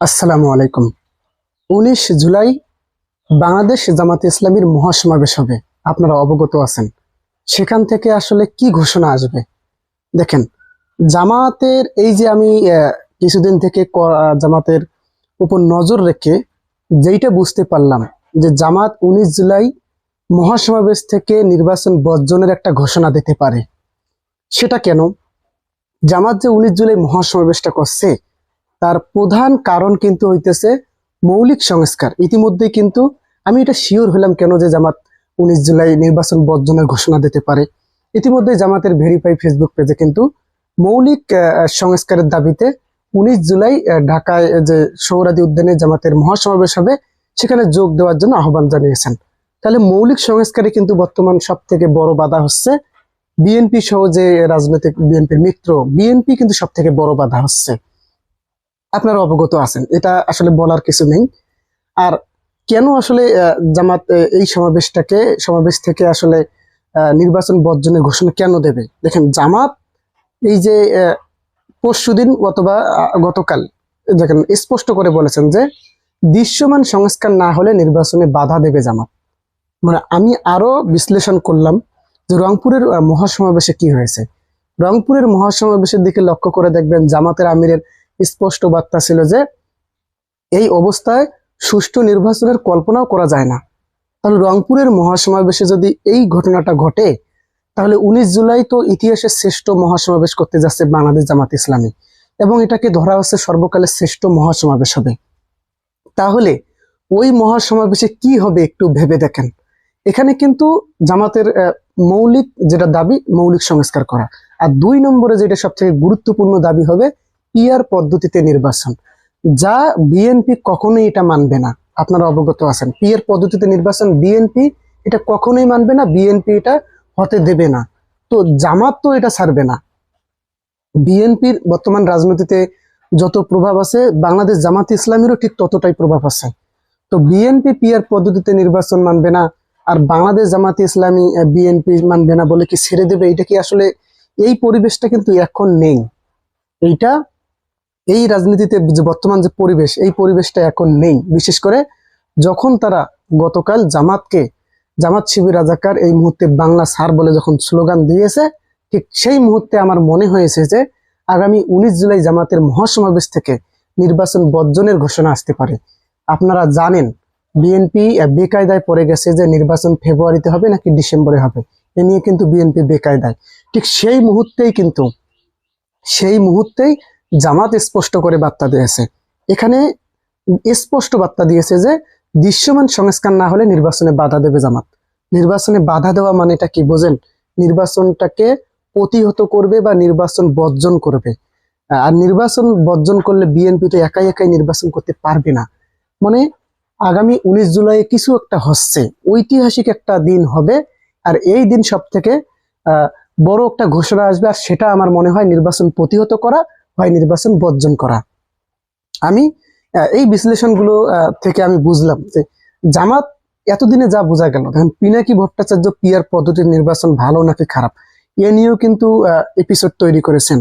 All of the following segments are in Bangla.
আসসালামু আলাইকুম। উনিশ জুলাই বাংলাদেশ জামাতে ইসলামীর মহাসমাবেশ হবে। আপনারা অবগত আছেন। সেখান থেকে আসলে কি ঘোষণা আসবে? দেখেন, জামাতের এই যে আমি কিছুদিন থেকে জামাতের উপর নজর রেখে যেইটা বুঝতে পারলাম যে জামাত উনিশ জুলাই মহাসমাবেশ থেকে নির্বাচন বর্জনের একটা ঘোষণা দিতে পারে। সেটা কেন? জামাত যে উনিশ জুলাই মহাসমাবেশটা করছে তার প্রধান কারণ কিন্তু হইতেছে মৌলিক সংস্কার। ইতিমধ্যে কিন্তু আমি এটা শিওর হলাম কেন যে জামাত উনিশ জুলাই নির্বাচন বর্জনের ঘোষণা দিতে পারে। ইতিমধ্যে জামাতের ভেরিফাই ফেসবুক পেজে কিন্তু মৌলিক সংস্কারের দাবিতে উনিশ জুলাই ঢাকায় যে সৌরাদি উদ্যানে জামাতের মহাসমাবেশ হবে, সেখানে যোগ দেওয়ার জন্য আহ্বান জানিয়েছেন। তাহলে মৌলিক সংস্কারে কিন্তু বর্তমান সব থেকে বড় বাধা হচ্ছে বিএনপি সহ যে রাজনৈতিক, বিএনপির মিত্র, বিএনপি কিন্তু সব থেকে বড় বাধা হচ্ছে। আপনারা অবগত আছেন এটা আসলে বলার কিছু নেই। আর কেন আসলে জামাত এই সমাবেশটাকে সমাবেশ থেকে আসলে নির্বাচন বর্জনের ঘোষণা কেন দেবে? দেখেন জামাত এই যে আহ, পরশুদিন অথবা গতকাল দেখেন স্পষ্ট করে বলেছেন যে দৃশ্যমান সংস্কার না হলে নির্বাচনে বাধা দেবে জামাত। মানে আমি আরও বিশ্লেষণ করলাম যে রংপুরের মহাসমাবেশে কি হয়েছে। রংপুরের মহাসমাবেশের দিকে লক্ষ্য করে দেখবেন জামাতের আমিরের স্পষ্ট বার্তা ছিল যে এই অবস্থায় সুষ্ঠু নির্বাচনের কল্পনাও করা যায় না। তাহলে রংপুরের মহাসমাবেশে যদি এই ঘটনাটা ঘটে, তাহলে উনিশ জুলাই তো ইতিহাসের শ্রেষ্ঠ মহাসমাবেশ করতে যাচ্ছে বাংলাদেশ জামাত ইসলামী এবং এটাকে ধরা হচ্ছে সর্বকালের শ্রেষ্ঠ মহাসমাবেশ হবে। তাহলে ওই মহাসমাবেশে কি হবে একটু ভেবে দেখেন। এখানে কিন্তু জামাতের মৌলিক যেটা দাবি, মৌলিক সংস্কার করা। আর দুই নম্বরে যেটা সবথেকে গুরুত্বপূর্ণ দাবি হবে পিয়ার পদ্ধতিতে নির্বাচন। যা বিএনপি কখনোই এটা মানবে না। আপনারা অবগত আছেন। পিয়ার পদ্ধতিতে নির্বাচন বিএনপি এটা কখনোই মানবে না বিএনপি এটা হতে দেবে না। তো জামাত তো এটা ছাড়বে না। বিএনপির বর্তমান রাজনীতিতে যত প্রভাব আছে, বাংলাদেশ জামাত ইসলামেরও ঠিক ততটাই প্রভাব আছে। তো বিএনপি পিয়ার পদ্ধতিতে নির্বাচন মানবে না, আর বাংলাদেশ জামাত ইসলামী বিএনপি মানবে না বলে কি ছেড়ে দেবে? এটা কি আসলে এই পরিবেশটা কিন্তু এখন নেই। এইটা এই রাজনীতিতে যে বর্তমান যে পরিবেশ, এই পরিবেশটা এখন নেই। বিশেষ করে যখন তারা গতকাল জামাতকে, জামাত শিবির রাজাকার এই মুহূর্তে বাংলা সার বলে যখন স্লোগান দিয়েছে, ঠিক সেই মুহূর্তে আমার মনে হয়েছে যে আগামী উনিশ জুলাই জামাতের মহাসমাবেশ থেকে নির্বাচন বর্জনের ঘোষণা আসতে পারে। আপনারা জানেন বিএনপি বেকায়দায় পড়ে গেছে যে নির্বাচন ফেব্রুয়ারিতে হবে নাকি ডিসেম্বরে হবে। এ নিয়ে কিন্তু বিএনপি বেকায়দায়। ঠিক সেই মুহূর্তেই কিন্তু, সেই মুহূর্তেই জামাত স্পষ্ট করে বার্তা দিয়েছে। এখানে স্পষ্ট বার্তা দিয়েছে যে দৃশ্যমান সংস্কার না হলে নির্বাচনে বাধা দেবে জামাত। নির্বাচনে বাধা দেওয়া মানেটা কি বোঝেন? নির্বাচনটাকে প্রতিহত করবে বা নির্বাচন বর্জন করবে। আর নির্বাচন বর্জন করলে বিএনপি তো একাই একাই নির্বাচন করতে পারবে না। মানে আগামী উনিশ জুলাই কিছু একটা হচ্ছে, ঐতিহাসিক একটা দিন হবে, আর এই দিন সব থেকে বড় একটা ঘোষণা আসবে, আর সেটা আমার মনে হয় নির্বাচন প্রতিহত করা হয় নির্বাচন বর্জন করা। আমি এই বিশ্লেষণগুলো থেকে আমি বুঝলাম যে জামাত এতদিনে যা বোঝা গেল, দেখেন পিনাকি ভট্টাচার্য পিয়ার পদ্ধতির নির্বাচন ভালো নাকি খারাপ, এ নিয়েও কিন্তু এপিসোড তৈরি করেছেন,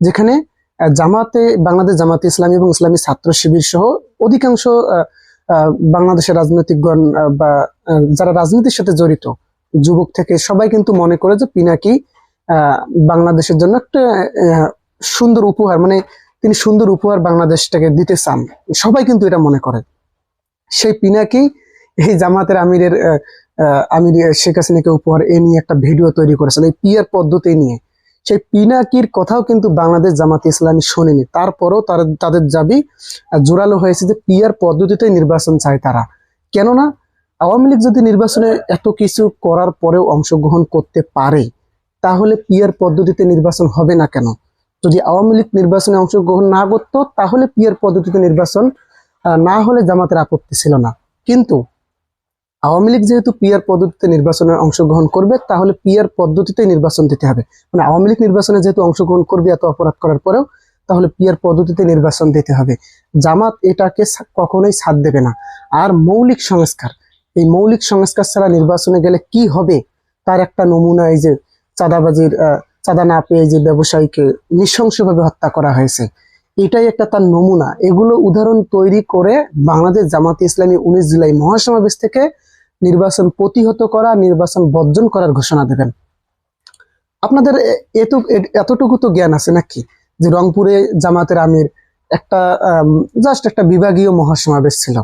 যেখানে জামাতে, বাংলাদেশ জামাতে ইসলামী এবং ইসলামী ছাত্র শিবির সহ অধিকাংশ বাংলাদেশের রাজনৈতিকগণ বা যারা রাজনীতির সাথে জড়িত, যুবক থেকে সবাই কিন্তু মনে করে যে পিনাকি বাংলাদেশের জন্য একটা সুন্দর উপহার মানে তিনি সুন্দর উপহার বাংলাদেশটাকে দিতে চান। সবাই কিন্তু এটা মনে করে। সেই পিনাকি এই জামাতের আমিরের আমির শেখ হাসিনাকে উপহার এ নিয়ে একটা ভিডিও তৈরি করেছেন, এই পিয়ার পদ্ধতি নিয়ে। সেই পিনাকির কথাও কিন্তু বাংলাদেশ জামাত ইসলামী শোনেনি। তারপরও তার, তাদের দাবি জোরালো হয়েছে যে পিয়ার পদ্ধতিতে নির্বাচন চায় তারা। কেননা, আওয়ামী লীগ যদি নির্বাচনে এত কিছু করার পরেও অংশগ্রহণ করতে পারে, তাহলে পিয়ার পদ্ধতিতে নির্বাচন হবে না কেন? যদি আওয়ামী লীগ নির্বাচনে অংশগ্রহণ না করতো তাহলে পিয়ার পদ্ধতিতে নির্বাচন না হলে জামাতের আপত্তি ছিল না। কিন্তু আওয়ামী লীগ যেহেতু পিয়ার পদ্ধতিতে নির্বাচনে অংশগ্রহণ করবে তাহলে পিয়ার পদ্ধতিতে নির্বাচন দিতে হবে। মানে আওয়ামী লীগ নির্বাচনে যেহেতু অংশগ্রহণ করবে এত অপরাধ করার পরেও তাহলে পিয়ার পদ্ধতিতে নির্বাচন দিতে হবে। জামাত এটাকে কখনোই ছাড় দেবে না। আর মৌলিক সংস্কার এই মৌলিক সংস্কার ছাড়া নির্বাচনে গেলে কি হবে? তার একটা নমুনা এই যে চাঁদাবাজির আহ, চাঁদা না পেয়ে যে ব্যবসায়ীকে নৃশংসভাবে হত্যা করা হয়েছে, এটাই একটা তার নমুনা। এগুলো উদাহরণ তৈরি করে বাংলাদেশ জামাতে ইসলামী উনিশ জুলাই মহাসমাবেশ থেকে নির্বাচন প্রতিহত করা, নির্বাচন বর্জন করার ঘোষণা দেবেন। আপনাদের এত এতটুকু তো জ্ঞান আছে নাকি? যে রংপুরে জামাতের আমির একটা জাস্ট একটা বিভাগীয় মহাসমাবেশ ছিল।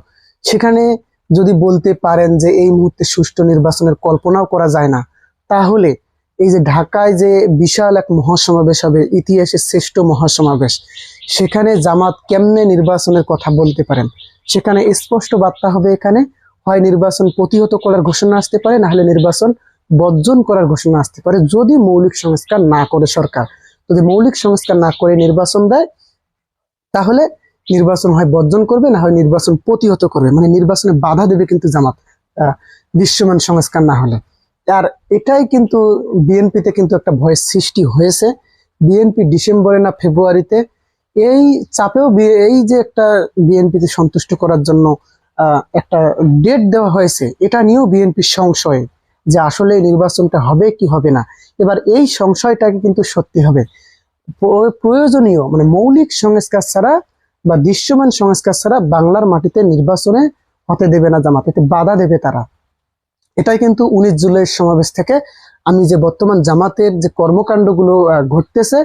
সেখানে যদি বলতে পারেন যে এই মুহূর্তে সুষ্ঠু নির্বাচনের কল্পনাও করা যায় না, তাহলে এই যে ঢাকায় যে বিশাল এক মহাসমাবেশ হবে, ইতিহাসের শ্রেষ্ঠ মহাসমাবেশ, সেখানে জামাত কেমনে নির্বাচনের কথা বলতে পারেন? সেখানে স্পষ্ট বার্তা হবে এখানে, হয় নির্বাচন প্রতিহত করার ঘোষণা আসতে পারে, না হলে নির্বাচন বর্জন করার ঘোষণা আসতে পারে, যদি মৌলিক সংস্কার না করে সরকার। যদি মৌলিক সংস্কার না করে নির্বাচন দেয়, তাহলে নির্বাচন হয় বর্জন করবে, না হয় নির্বাচন প্রতিহত করবে। মানে নির্বাচনে বাধা দেবে কিন্তু জামাত দৃশ্যমান সংস্কার না হলে। আর এটাই কিন্তু বিএনপিতে কিন্তু একটা ভয়ের সৃষ্টি হয়েছে। বিএনপি ডিসেম্বরে না ফেব্রুয়ারিতে এই চাপেও এই যে একটা বিএনপিতে সন্তুষ্ট করার জন্য একটা ডেট দেওয়া হয়েছে, এটা নিয়েও বিএনপি সংশয় যে আসলে নির্বাচনটা হবে কি হবে না। এবার এই সংশয়টাকে কিন্তু সত্যি হবে। প্রয়োজনীয় মানে মৌলিক সংস্কার ছাড়া বা দৃশ্যমান সংস্কার ছাড়া বাংলার মাটিতে নির্বাচনে হতে দেবে না জামাত বাধা দেবে তারা। এটাই কিন্তু উনিশ জুলাইয়ের সমাবেশ থেকে আমি যে বর্তমান জামাতের যে কর্মকাণ্ডগুলো ঘটতেছে,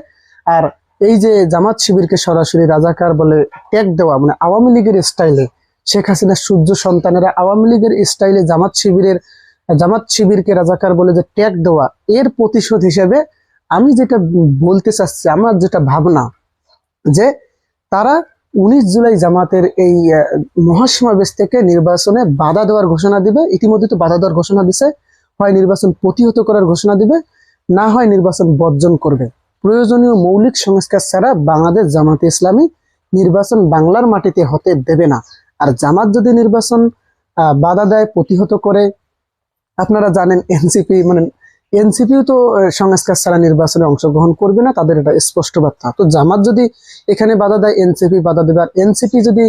আর এই যে জামাত শিবিরকে সরাসরি রাজাকার বলে ট্যাগ দেওয়া মানে আওয়ামী লীগের স্টাইলে শেখ হাসিনার সূর্য সন্তানেরা আওয়ামী লীগের স্টাইলে জামাত শিবিরের, জামাত শিবিরকে রাজাকার বলে যে ট্যাগ দেওয়া, এর প্রতিশোধ হিসেবে আমি যেটা বলতে চাচ্ছি, আমার যেটা ভাবনা যে তারা উনিশ জুলাই জামাতের এই মহাসমাবেশ থেকে নির্বাচনে বাধা দেওয়ার ঘোষণা দিবে। ইতিমধ্যে তো বাধা দেওয়ার ঘোষণা দিছে। হয় নির্বাচন প্রতিহত করার ঘোষণা দিবে, না হয় নির্বাচন বর্জন করবে। প্রয়োজনীয় মৌলিক সংস্কার ছাড়া বাংলাদেশ জামাতে ইসলামী নির্বাচন বাংলার মাটিতে হতে দেবে না। আর জামাত যদি নির্বাচন বাধা দেয়, প্রতিহত করে, আপনারা জানেন এনসিপি মানে এনসিপিও তো সংস্কার ছাড়া নির্বাচনে অংশগ্রহণ করবে না, তাদের এটা স্পষ্ট বার্তা। তো জামাত যদি এখানে বাধা দেয়, এনসিপি বাধা দেবে, আর এনসিপি যদি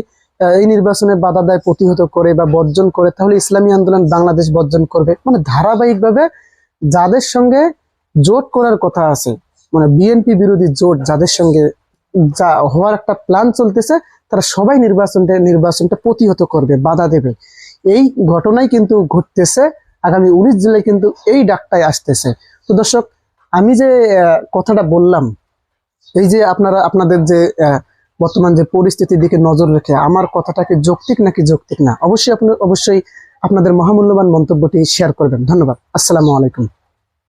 এই নির্বাচনে বাধা দেয়, প্রতিহত করে বা বর্জন করে, তাহলে ইসলামী আন্দোলন বাংলাদেশ বর্জন করবে। মানে ধারাবাহিকভাবে যাদের সঙ্গে জোট করার কথা আছে মানে বিএনপি বিরোধী জোট যাদের সঙ্গে যা হওয়ার একটা প্ল্যান চলতেছে, তারা সবাই নির্বাচনটা নির্বাচনটা প্রতিহত করবে, বাধা দেবে। এই ঘটনাই কিন্তু ঘটতেছে আগামী উনিশ জুলাই কিন্তু এই ডাকটাই আসতেছে। তো দর্শক, আমি যে কথাটা বললাম, এই যে আপনারা, আপনাদের যে বর্তমান যে পরিস্থিতির দিকে নজর রেখে আমার কথাটাকে যৌক্তিক নাকি যৌক্তিক না, অবশ্যই আপনি, অবশ্যই আপনাদের মহামূল্যবান মন্তব্যটি শেয়ার করবেন। ধন্যবাদ। আসসালামু আলাইকুম।